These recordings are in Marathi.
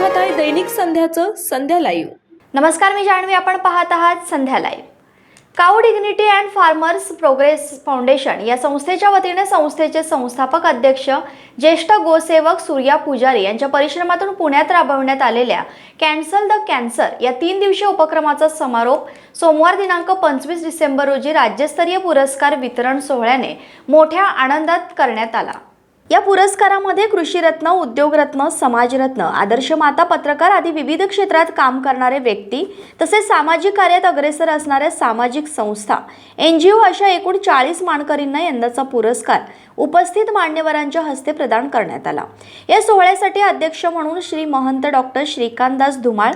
दैनिक संध्याचं संध्या लाईव्ह. नमस्कार मी जान्हवी. आपण पाहत आहात Sandhya live. Cow dignity and farmers progress foundation या संस्थेच्या वतीने संस्थेचे संस्थापक अध्यक्ष ज्येष्ठ गोसेवक सूर्या पुजारी यांच्या परिश्रमातून पुण्यात राबवण्यात आलेल्या कॅन्सल द कॅन्सर या तीन दिवसीय उपक्रमाचा समारोप सोमवार दिनांक पंचवीस डिसेंबर रोजी राज्यस्तरीय पुरस्कार वितरण सोहळ्याने मोठ्या आनंदात करण्यात आला. या पुरस्कारामध्ये कृषीरत्न उद्योगरत्न समाजरत्न आदर्श माता पत्रकार आदी विविध क्षेत्रात काम करणारे व्यक्ती तसेच सामाजिक कार्यात अग्रेसर असणाऱ्या सामाजिक संस्था एन जी ओ अशा एकूण चाळीस मानकरींना यंदाचा पुरस्कार उपस्थित मान्यवरांच्या हस्ते प्रदान करण्यात आला. या सोहळ्यासाठी अध्यक्ष म्हणून श्री महंत डॉक्टर श्रीकांतदास धुमाळ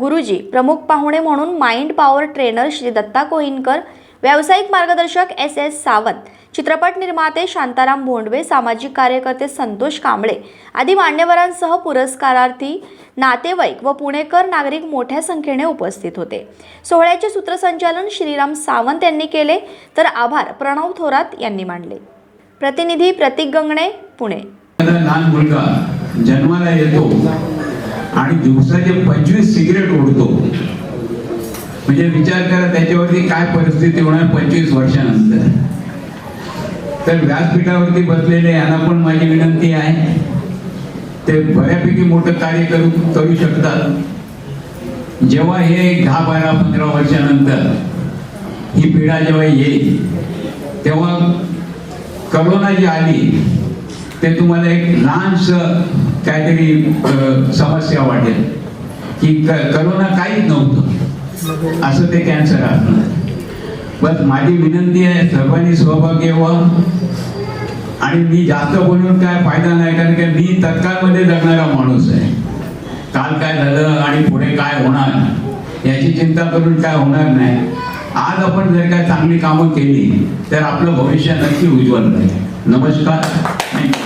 गुरुजी प्रमुख पाहुणे म्हणून mind power trainer Shri Datta Kohinkar व्यावसायिक मार्गदर्शक एस एस सावंत चित्रपट निर्माते शांताराम भोंडवे सामाजिक कार्यकर्ते संतोष कांबळे आदी मान्यवरांसह पुरस्कारार्थी नातेवाईक व पुणेकर नागरिक मोठ्या संख्येने उपस्थित होते. सोहळ्याचे सूत्रसंचालन श्रीराम सावंत यांनी केले तर आभार प्रणव थोरात यांनी मानले. प्रतिनिधी प्रतीक गंगणे पुणे. लहान मुलगा जन्माला येतो आणि दिवसाचे पंचवीस सिगरेट ओढतो. म्हणजे विचार करा त्याच्यावरती काय परिस्थिती होणार पंचवीस वर्षानंतर. तर व्यासपीठावरती बसलेले यांना पण माझी विनंती आहे. ते बऱ्यापैकी मोठं कार्य करू करू शकतात. जेव्हा हे दहा बारा पंधरा वर्षानंतर ही पिढा जेव्हा येईल तेव्हा करोना जी आली ते तुम्हाला एक लहानस काहीतरी समस्या वाटेल. की करोना काहीच नव्हतं. असं ते कॅन्सर असणार बस माझी विनंती आहे सर्वांनी सहभाग घ्यावा आणि मी जास्त बोलून काय फायदा नाही कारण की मी तत्काळमध्ये जगणारा माणूस आहे. काल काय झालं आणि पुढे काय होणार याची चिंता करून काय होणार नाही. आज आपण जर काय चांगली कामं केली तर आपलं भविष्य नक्की उज्ज्वल राहील नमस्कार. थँक्यू